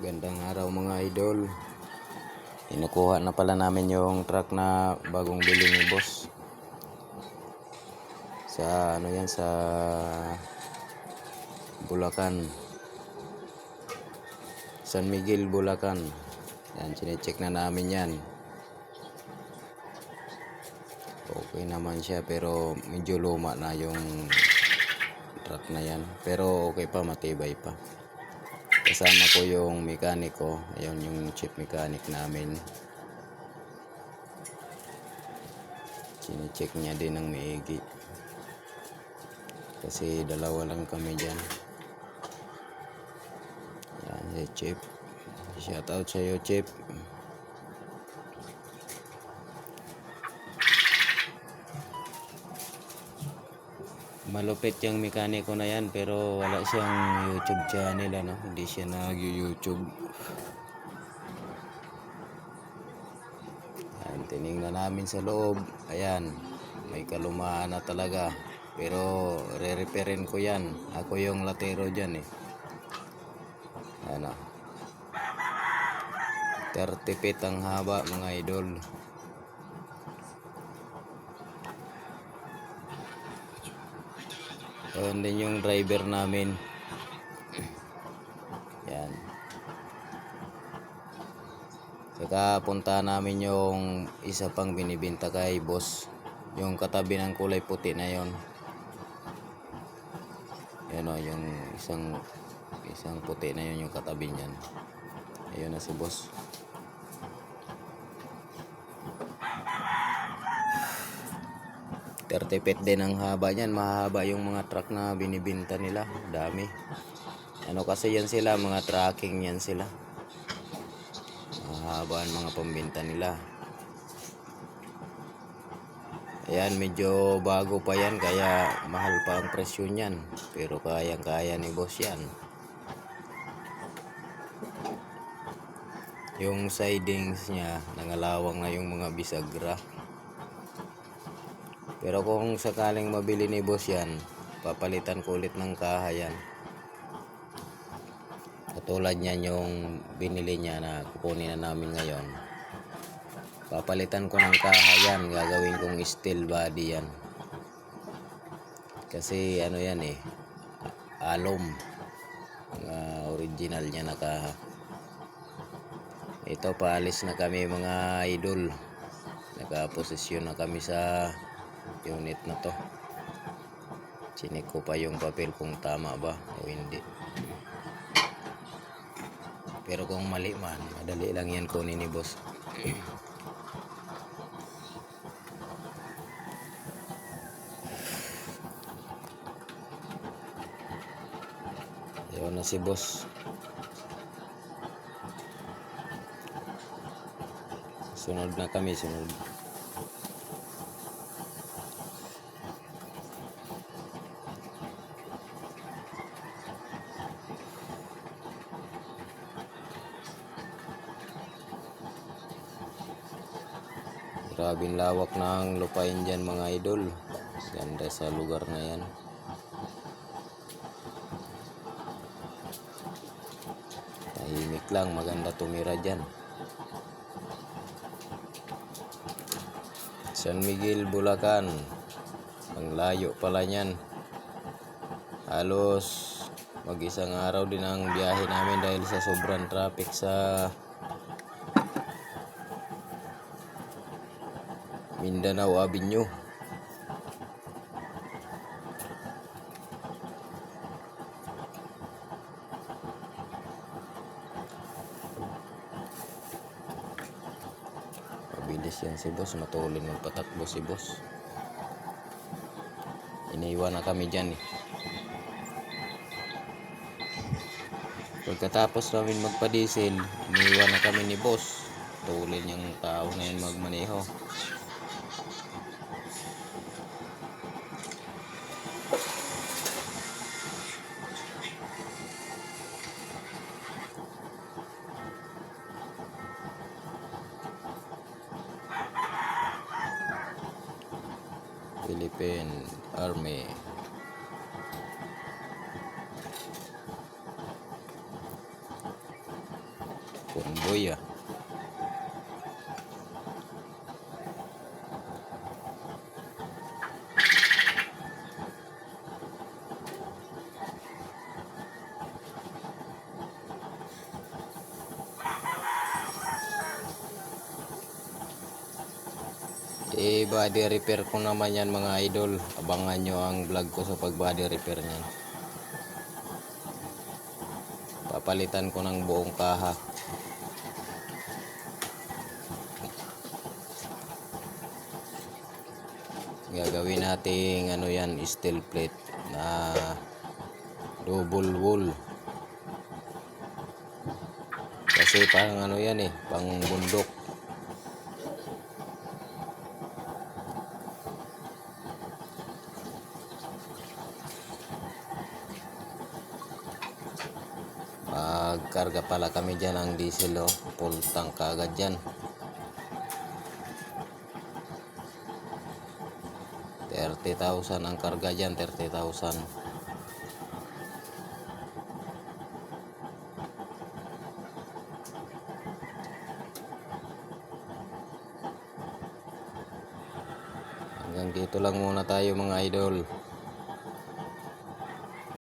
Gandang araw mga idol. Inukuha na pala namin yung truck na bagong bili ni boss. Sa ano yan sa Bulacan. San Miguel, Bulacan. Yan, chinecheck na namin yan. Okay naman siya pero medyo luma na yung truck na yan. Pero okay pa, matibay pa. Kasama ko yung mekaniko. Ayun yung chief mechanic namin. Chinecheck niya din ng miigi. Kasi dalawa lang kami dyan. Yan si Chip. Shout out sa'yo Chip. Malupit yung mekaniko na yan pero wala siyang YouTube channel ano. Hindi siya nag-YouTube. Ayan, tinignan namin sa loob. Ayan, may kalumaan na talaga. Pero re-repairin ko yan. Ako yung latero dyan eh. Ano. 30 feet ang haba mga idol. Yun din yung driver namin. Yan. Saka punta namin yung isa pang binibinta kay boss. Yung katabi ng kulay puti na yon. Yan o, yung isang isang puti na yun yung katabi niyan. Ayun na si boss. Tertipit din ang haba niyan. Mahaba yung mga truck na binibinta nila. Dami. Ano kasi yan sila, mga tracking yan sila. Mahaba ang mga pambinta nila. Ayan, medyo bago pa yan, kaya mahal pa ang presyo niyan. Pero kayang-kaya ni boss yan. Yung sidings niya, nangalawang na yung mga bisagra. Pero kung sakaling mabili ni boss yan, papalitan ko ulit ng kaha yan. Katulad niyan yung binili niya na kukunin na namin ngayon. Papalitan ko ng kaha yan, gagawin kong steel body yan. Kasi ano yan eh, alum. Mga original niya na kaha. Ito paalis na kami mga idol. Nakaposisyon na kami sa unit na to. Chinik ko pa yung papel kung tama ba o hindi. Pero kung mali man, madali lang yan kunin ni boss. Ayun na si boss. Sunod na kami, sunod. Grabing lawak ng lupain dyan mga idol. Ganda sa lugar na yan. Tahimik lang, maganda tumira dyan. San Miguel, Bulacan. Ang layo pala niyan. Halos mag-isang araw din ang biyahe namin dahil sa sobrang traffic sa Mindanao Avenue. Mabilis yan si boss. Matulin magpatakbo si boss. Iniwan na kami dyan eh. Pagkatapos namin magpa-diesel, iniwan na kami ni boss. Tulin yung tao na yan magmaneho. Philippine Army. Convoy ah. Eh, body repair ko naman yan mga idol. Abangan nyo ang vlog ko sa pag body repair niyan. Papalitan ko ng buong kaha. Gagawin nating ano yan, steel plate na double wool. Kasi pang ano yan eh, pang bundok. Magkarga pala kami dyan ng diesel oh. Full tank agad dyan. 30,000 ang karga dyan, 30,000. Hanggang dito lang muna tayo mga idol.